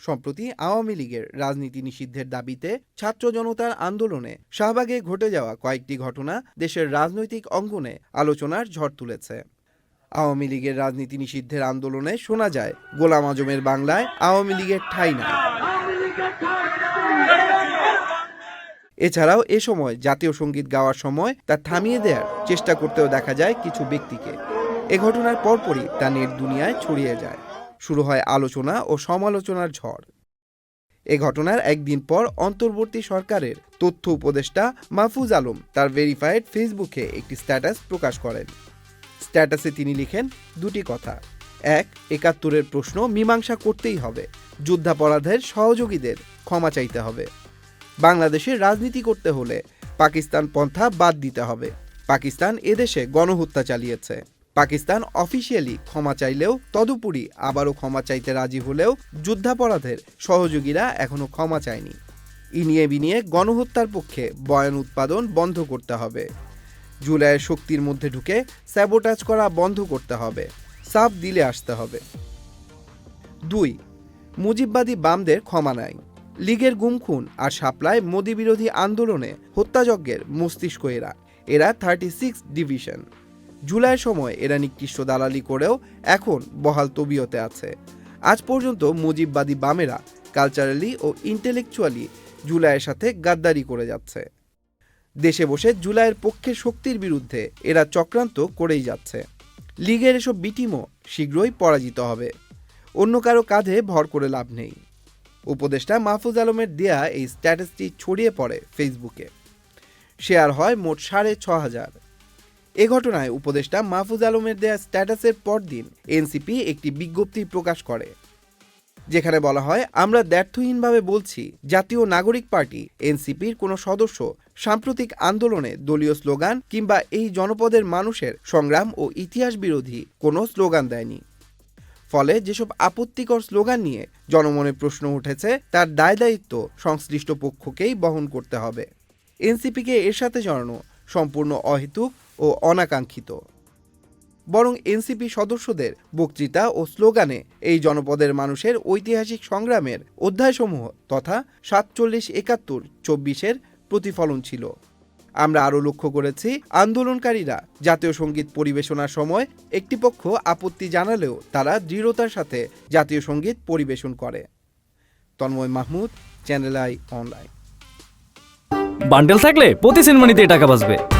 সম্প্রতি আওয়ামী লীগের রাজনীতি নিষিদ্ধের দাবিতে ছাত্র জনতার আন্দোলনে শাহবাগে ঘটে যাওয়া কয়েকটি ঘটনা দেশের রাজনৈতিক অঙ্গনে আলোচনার ঝড় তুলেছে। আওয়ামী লীগের রাজনীতি নিষিদ্ধের আন্দোলনে শোনা যায়, গোলাম আজমের বাংলায় আওয়ামী লীগের ঠাই নাই। এছাড়াও এ সময় জাতীয় সংগীত গাওয়ার সময় তা থামিয়ে দেওয়ার চেষ্টা করতেও দেখা যায় কিছু ব্যক্তিকে। এ ঘটনার পরপরই তা নেট দুনিয়ায় ছড়িয়ে যায়। শুরু হয় আলোচনা ও সমালোচনার ঝড়। এ ঘটনার একদিন পর অন্তর্বর্তী সরকারের তথ্য উপদেষ্টা মাহফুজ আলম তার ভেরিফাইড ফেসবুকে একটি স্ট্যাটাস প্রকাশ করেন। স্ট্যাটাসে তিনি লিখেন দুটি কথা। এক, একাত্তরের প্রশ্ন মীমাংসা করতেই হবে। যুদ্ধাপরাধের সহযোগীদের ক্ষমা চাইতে হবে। বাংলাদেশে রাজনীতি করতে হলে পাকিস্তান পন্থা বাদ দিতে হবে। পাকিস্তান এদেশে গণহত্যা চালিয়েছে। পাকিস্তান অফিসিয়ালি ক্ষমা চাইলেও তদুপরি আবারও ক্ষমা চাইতে রাজি হলেও যুদ্ধাপরাধের সহযোগীরা এখনও ক্ষমা চায়নি। ইনিয়ে বিনিয়ে গণহত্যার পক্ষে বয়ান উৎপাদন বন্ধ করতে হবে। জুলাইয়ের শক্তির মধ্যে ঢুকে স্যাবোটাজ করা বন্ধ করতে হবে। সাফ দিলে আসতে হবে। দুই, মুজিববাদী বামদের ক্ষমা নাই। লীগের গুমখুন আর সাপ্লায় মোদী বিরোধী আন্দোলনে হত্যাযজ্ঞের মস্তিষ্ক এরা। এরা থার্টি সিক্স ডিভিশন জুলাইয়ের সময় এরা নিকৃষ্ট দালালি করেও এখন বহাল তবিয়তে আছে। আজ পর্যন্ত মুজিববাদী বামেরা কালচারালি ও ইন্টেলেকচুয়ালি জুলাইয়ের সাথে গাদ্দারি করে যাচ্ছে। দেশে বসে জুলাইয়ের পক্ষে শক্তির বিরুদ্ধে এরা চক্রান্ত করেই যাচ্ছে। লীগের এসব বিটিমও শীঘ্রই পরাজিত হবে। অন্য কারও কাঁধে ভর করে লাভ নেই। উপদেষ্টা মাহফুজ আলমের দেয়া এই স্ট্যাটাসটি ছড়িয়ে পড়ে ফেসবুকে। শেয়ার হয় মোট সাড়ে ছ হাজার। এ ঘটনায় উপদেষ্টা মাহফুজ আলমের দেয়া স্ট্যাটাসের পরদিন এনসিপি একটি বিজ্ঞপ্তি প্রকাশ করে, যেখানে বলা হয়, আমরা দ্ব্যর্থহীনভাবে বলছি, জাতীয় নাগরিক পার্টি, এনসিপির কোনো সদস্য, সাম্প্রতিক আন্দোলনে দলীয় স্লোগান কিংবা এই জনপদের মানুষের সংগ্রাম ও ইতিহাস বিরোধী কোনো স্লোগান দেয়নি। ফলে যেসব আপত্তিকর স্লোগান নিয়ে জনমনে প্রশ্ন উঠেছে, তার দায় দায়িত্ব সংশ্লিষ্ট পক্ষকেই বহন করতে হবে। এনসিপিকে এর সাথে জড়ানো সম্পূর্ণ অহেতুক ও অনাকাঙ্ক্ষিত। বরং এনসিপি সদস্যদের বক্তৃতা ও স্লোগানে এই জনপদের মানুষের ঐতিহাসিক সংগ্রামের অধ্যায়সমূহ তথা সাতচল্লিশ একাত্তর চব্বিশের প্রতিফলন ছিল। আমরা আরও লক্ষ্য করেছি, আন্দোলনকারীরা জাতীয় সংগীত পরিবেশনার সময় একটি পক্ষ আপত্তি জানালেও তারা দৃঢ়তার সাথে জাতীয় সংগীত পরিবেশন করে। Tanmoy Mahmud, channel I online. Bundle থাকলে প্রতি সেনমানিতে টাকা বাঁচবে।